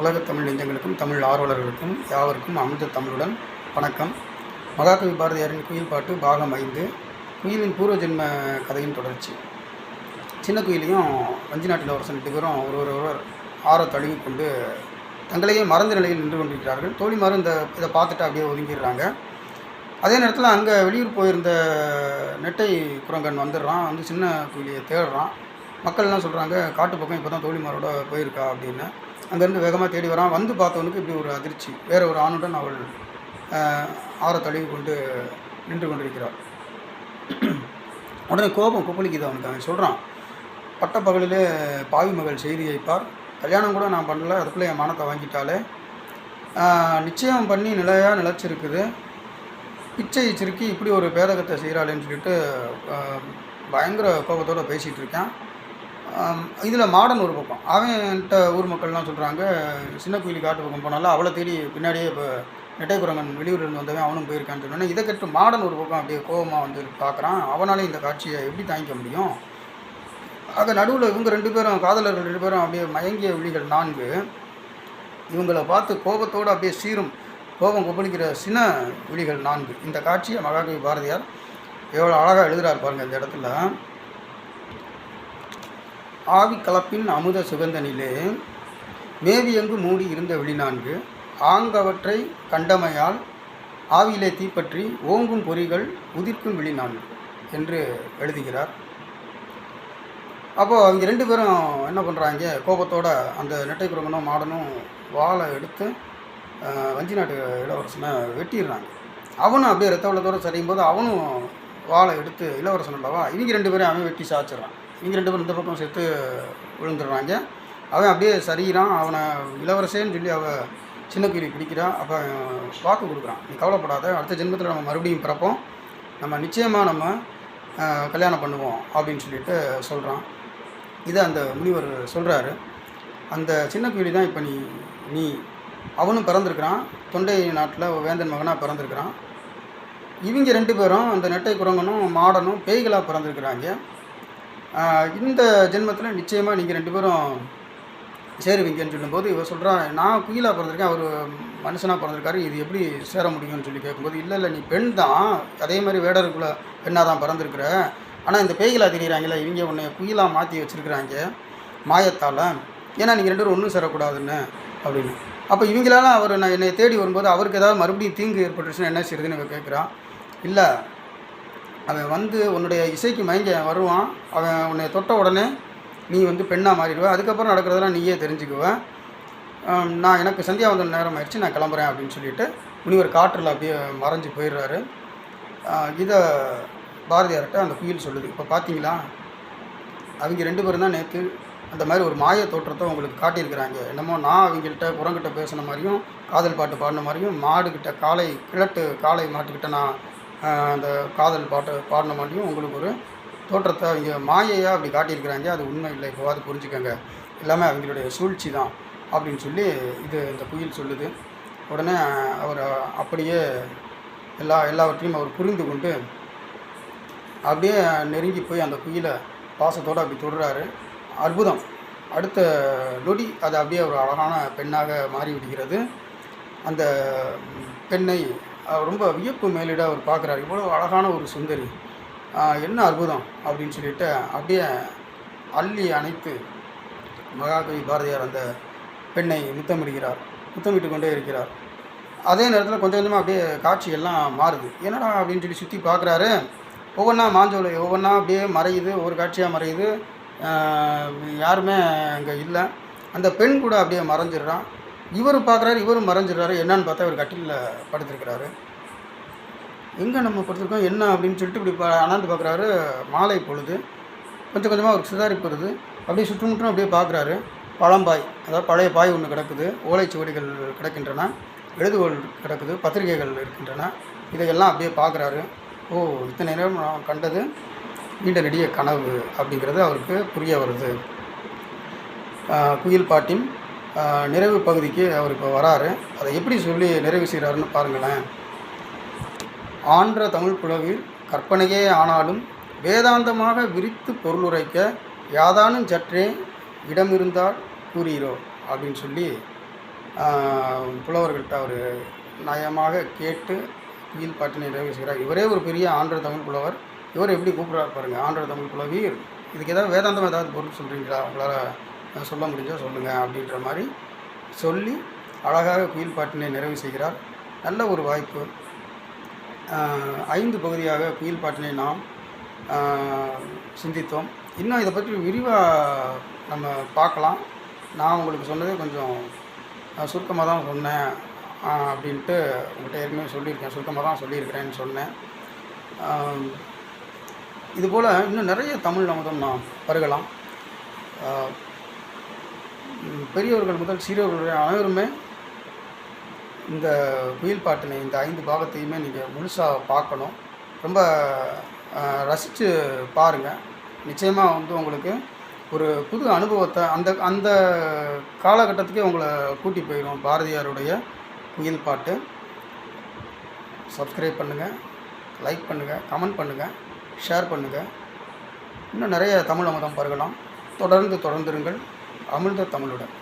உலகத் தமிழ் நெஞ்சங்களுக்கும் தமிழ் ஆர்வலர்களுக்கும் யாவருக்கும் அமிர்த தமிழுடன் வணக்கம். மகாகவி பாரதியாரின் குயில் பாட்டு பாகம் ஐந்து குயிலின் பூர்வ ஜென்ம கதையின் தொடர்ச்சி. சின்ன குயிலையும் வஞ்சி நாட்டில் ஒரு ரெண்டு பேரும் ஒரு ஒருவர் ஆற தழுவி கொண்டு தங்களையே மறந்த நிலையில் நின்று கொண்டிருக்கிறார்கள். தோழிமாரும் இந்த இதை பார்த்துட்டு அப்படியே ஒதுங்கிடுறாங்க. அதே நேரத்தில் அங்கே வெளியூர் போயிருந்த நெட்டை குரங்கன் வந்துடுறான் வந்து சின்ன குயிலியை தேடுறான். மக்கள்லாம் சொல்கிறாங்க காட்டு பக்கம் இப்போ தான் தோழிமாரோட போயிருக்கா அப்படின்னு. அங்கேருந்து வேகமாக தேடி வரான். வந்து பார்த்தவனுக்கு இப்படி ஒரு அதிர்ச்சி. வேற ஒரு ஆணுடன் அவள் ஆற தழுவி கொண்டு நின்று கொண்டிருக்கிறாள். உடனே கோபம் கொப்பளிக்குது அவனுக்கு. அவன் சொல்கிறான் பட்டப்பகலிலே பாவி மகள் செய்தி வைப்பார் கல்யாணம் கூட நான் பண்ணல. அதுக்குள்ளே என் மானத்தை வாங்கிட்டாலே. நிச்சயம் பண்ணி நிலையாக நிலச்சிருக்குது. பிச்சை சிறுக்கி இப்படி ஒரு பேதகத்தை செய்கிறாளேன்னு சொல்லிட்டு பயங்கர கோபத்தோடு பேசிகிட்டு இருக்கேன். இதில் மாடன் ஒரு பக்கம். அவன்கிட்ட ஊர் மக்கள்லாம் சொல்கிறாங்க சின்ன குயிலி காட்டு பக்கம் போனாலும் அவளை தேடி பின்னாடியே இப்போ நெட்டைக்குரங்கன் வெளியூர்லேருந்து வந்தவன் அவனும் போயிருக்கான்னு சொன்னோன்னே இதை கட்டு மாடன் ஒரு பக்கம் அப்படியே கோபமாக வந்து பார்க்குறான். அவனாலே இந்த காட்சியை எப்படி தாங்கிக்க முடியும்? ஆக நடுவில் இவங்க ரெண்டு பேரும் காதலர்கள் ரெண்டு பேரும் அப்படியே மயங்கிய விழிகள் நான்கு. இவங்களை பார்த்து கோபத்தோடு அப்படியே சீரும் கோபம் கொப்பளிக்கிற சின்ன விழிகள் நான்கு. இந்த காட்சியை மகாகவி பாரதியார் எவ்வளோ அழகாக எழுதுகிறார் பாருங்கள் இந்த இடத்துல. ஆவி கலப்பின் அமுத சுகந்தனிலே மேவியங்கு மூடி இருந்த வெளிநான்கு ஆங்கவற்றை கண்டமையால் ஆவியிலே தீப்பற்றி ஓங்கும் பொறிகள் உதிர்க்கும் வெளிநான்கு என்று எழுதுகிறார். அப்போது அவங்க ரெண்டு பேரும் என்ன பண்ணுறாங்க கோபத்தோட அந்த நெட்டை குரங்கனும் மாடனும் வாழை எடுத்து வஞ்சி நாட்டு இளவரசனை வெட்டிடுறாங்க. அவனும் அப்படியே ரத்த வெள்ளத்தோடு சரியும் போது அவனும் வாழை எடுத்து இளவரசன் அல்லவா இவங்க ரெண்டு பேரும் அவன் வெட்டி சாச்சிட்றான். இவங்க ரெண்டு பேரும் இந்த பக்கம் செத்து விழுந்துடுறாங்க. அவன் அப்படியே சரியிறான். அவனை இளவரசேன்னு சொல்லி அவள் சின்ன குருவி பிடிக்கிறான் அப்போ வாக்கு கொடுக்குறான். நீ கவலைப்படாத. அடுத்த ஜென்மத்தில் நம்ம மறுபடியும் பிறப்போம். நம்ம நிச்சயமாக நம்ம கல்யாணம் பண்ணுவோம் அப்படின்னு சொல்லிட்டு சொல்கிறான் இதை அந்த முனிவர் சொல்கிறாரு அந்த சின்ன குயிலி தான் இப்போ நீ நீ அவனும் பிறந்திருக்கிறான். தொண்டை நாட்டில் வேந்தன் மகனாக பிறந்திருக்கிறான். இவங்க ரெண்டு பேரும் அந்த நெட்டை குரங்கனும் மாடனும் பேய்களாக பிறந்திருக்கிறாங்க. இந்த ஜென்மத்தில் நிச்சயமாக நீங்கள் ரெண்டு பேரும் சேருவீங்கன்னு சொல்லும்போது இவர் சொல்கிறான் நான் குயிலாக பிறந்திருக்கேன் அவர் மனுஷனாக பிறந்திருக்காரு இது எப்படி சேர முடியும்னு சொல்லி கேட்கும்போது இல்லை இல்லை நீ பெண் தான் அதே மாதிரி வேடருக்குள்ளே பெண்ணாக தான் பிறந்திருக்கிற. ஆனால் இந்த பேய்களாக தெரியுறாங்களே இவங்க உன்னை குயிலாக மாற்றி வச்சுருக்குறாங்க மாயத்தால். ஏன்னா நீங்கள் ரெண்டு பேரும் ஒன்றும் சேரக்கூடாதுன்னு அப்படின்னு. அப்போ இவங்களால அவர் நான் என்னை தேடி வரும்போது அவருக்கு ஏதாவது மறுபடியும் தீங்கு ஏற்பட்டுச்சுன்னா என்ன செய்யுதுன்னு இவன் கேட்குறான் இல்லை அவன் வந்து உன்னுடைய இசைக்கு மயங்க வருவான். அவன் உன்னை தொட்ட உடனே நீ வந்து பெண்ணாக மாறிடுவேன் அதுக்கப்புறம் நடக்கிறதெல்லாம் நீயே தெரிஞ்சுக்குவேன் நான் எனக்கு சந்தியாவந்தன் நேரம் ஆயிடுச்சு நான் கிளம்புறேன் அப்படின்னு சொல்லிட்டு முனிவர் காற்றில் அப்படியே மறைஞ்சு போயிடுறாரு. இதை பாரதியார்கிட்ட அந்த குயில் சொல்லுது. இப்போ பார்த்தீங்களா அவங்க ரெண்டு பேரும் தான் நேற்று அந்த மாதிரி ஒரு மாய தோற்றத்தை உங்களுக்கு காட்டியிருக்கிறாங்க. என்னமோ நான் அவங்கள்ட்ட குரங்கிட்ட பேசின மாதிரியும் காதல் பாட்டு பாடின மாதிரியும் மாடுக்கிட்ட காளை கிழட்டு காளை மாட்டுக்கிட்ட நான் அந்த காதல் பாட்டு பாடின மாட்டியும் உங்களுக்கு ஒரு தோற்றத்தை அவங்க மாயையாக அப்படி காட்டியிருக்கிறாங்க. அது உண்மை இல்லை இப்போவாது புரிஞ்சுக்கோங்க. எல்லாமே அவங்களுடைய சூழ்ச்சி தான் அப்படின்னு சொல்லி இது இந்த குயில் சொல்லுது. உடனே அவர் அப்படியே எல்லா எல்லாவற்றையும் அவர் புரிந்து கொண்டு அப்படியே நெருங்கி போய் அந்த குயிலை பாசத்தோடு அப்படி தொடுறாரு. அற்புதம். அடுத்த நொடி அது அப்படியே ஒரு அழகான பெண்ணாக மாறிவிடுகிறது. அந்த பெண்ணை ரொம்ப வியப்பு மேலிட அவர் பார்க்குறாரு. இவ்வளோ அழகான ஒரு சுந்தரி. என்ன அற்புதம் அப்படின்னு சொல்லிட்டு அப்படியே அள்ளி அணைத்து மகாகவி பாரதியார் அந்த பெண்ணை முத்தமிடுகிறார். முத்தமிட்டு கொண்டே இருக்கிறார். அதே நேரத்தில் கொஞ்சம் கொஞ்சமாக அப்படியே காட்சியெல்லாம் மாறுது. என்னடா அப்படின்னு சொல்லி சுற்றி பார்க்குறாரு. ஒவ்வொன்றா மாஞ்சோலை ஒவ்வொன்றா அப்படியே மறையுது ஒவ்வொரு காட்சியாக மறையுது. யாருமே அங்கே இல்லை. அந்த பெண் கூட அப்படியே மறைஞ்சிடுறான். இவர் பார்க்குறாரு இவரும் மறைஞ்சிடுறாரு. என்னன்னு பார்த்தா இவர் கட்டிலில் படுத்திருக்கிறாரு. எங்கே நம்ம படுத்திருக்கோம் என்ன அப்படின்னு சொல்லிட்டு இப்படி பா அண்ணாந்து பார்க்குறாரு. மாலை பொழுது கொஞ்சம் கொஞ்சமாக அவருக்கு சுதாரிப்பு வருது. அப்படியே சுற்றுமுற்றும் அப்படியே பார்க்குறாரு. பழம்பாய் அதாவது பழைய பாய் ஒன்று கிடக்குது. ஓலைச்சுவடிகள் கிடக்கின்றன. எழுதுகோல் கிடக்குது. பத்திரிகைகள் இருக்கின்றன. இதையெல்லாம் அப்படியே பார்க்குறாரு. ஓ இத்தனை நேரம் நான் கண்டது நீண்ட நெடிய கனவு அப்படிங்கிறது அவருக்கு புரிய வருது. குயில் பாட்டின் நிறைவு பகுதிக்கு அவர் இப்போ வராரு. அதை எப்படி சொல்லி நிறைவு செய்கிறாருன்னு பாருங்களேன். ஆன்ற தமிழ் புலவில் கற்பனையே ஆனாலும் வேதாந்தமாக விரித்து பொருளுரைக்க யாதானும் சற்றே இடமிருந்தால் கூறுகிறோம் அப்படின்னு சொல்லி புலவர்கள்ட்ட அவர் நயமாக கேட்டு கீழ் பாட்டினை நிறைவு செய்கிறார். இவரே ஒரு பெரிய ஆன்ற தமிழ் புலவர். இவர் எப்படி கூப்பிட்றாரு பாருங்கள் ஆன்ற தமிழ் புலவீர் இதுக்கு ஏதாவது வேதாந்தம் ஏதாவது பொருள் சொல்கிறீங்களா உங்களால் சொல்ல முடிஞ்சால் சொல்லுங்கள் அப்படின்ற மாதிரி சொல்லி அழகாக குயில் பாட்டினை நிறைவு செய்கிறார். நல்ல ஒரு வாய்ப்பு. ஐந்து பகுதியாக குயில் பாட்டினை நாம் சிந்தித்தோம். இன்னும் இதை பற்றி விரிவாக நம்ம பார்க்கலாம். நான் உங்களுக்கு சொன்னதே கொஞ்சம் சுருக்கமாக தான் சொன்னேன் அப்படின்ட்டு உங்கள்கிட்ட ஏற்கனவே சொல்லியிருக்கேன். சுருக்கமாக தான் சொல்லியிருக்கிறேன்னு சொன்னேன். இதுபோல் இன்னும் நிறைய தமிழ் அமுதம் நாம் பருகலாம். பெரியவர்கள் முதல் சிறியவர்கள் அனைவருமே இந்த குயில் பாட்டினை இந்த ஐந்து பாகத்தையுமே நீங்கள் முழுசாக பார்க்கணும். ரொம்ப ரசித்து பாருங்கள் நிச்சயமாக வந்து உங்களுக்கு ஒரு புது அனுபவத்தை அந்த அந்த காலகட்டத்துக்கே உங்களை கூட்டி போயிடும் பாரதியாருடைய குயில் பாட்டு. சப்ஸ்கிரைப் பண்ணுங்கள் லைக் பண்ணுங்கள் கமெண்ட் பண்ணுங்கள் ஷேர் பண்ணுங்கள் இன்னும் நிறைய தமிழ் அமுதம் பருகலாம். தொடர்ந்து தொடர்ந்துருங்கள். அமிர்த தமிழுடன்.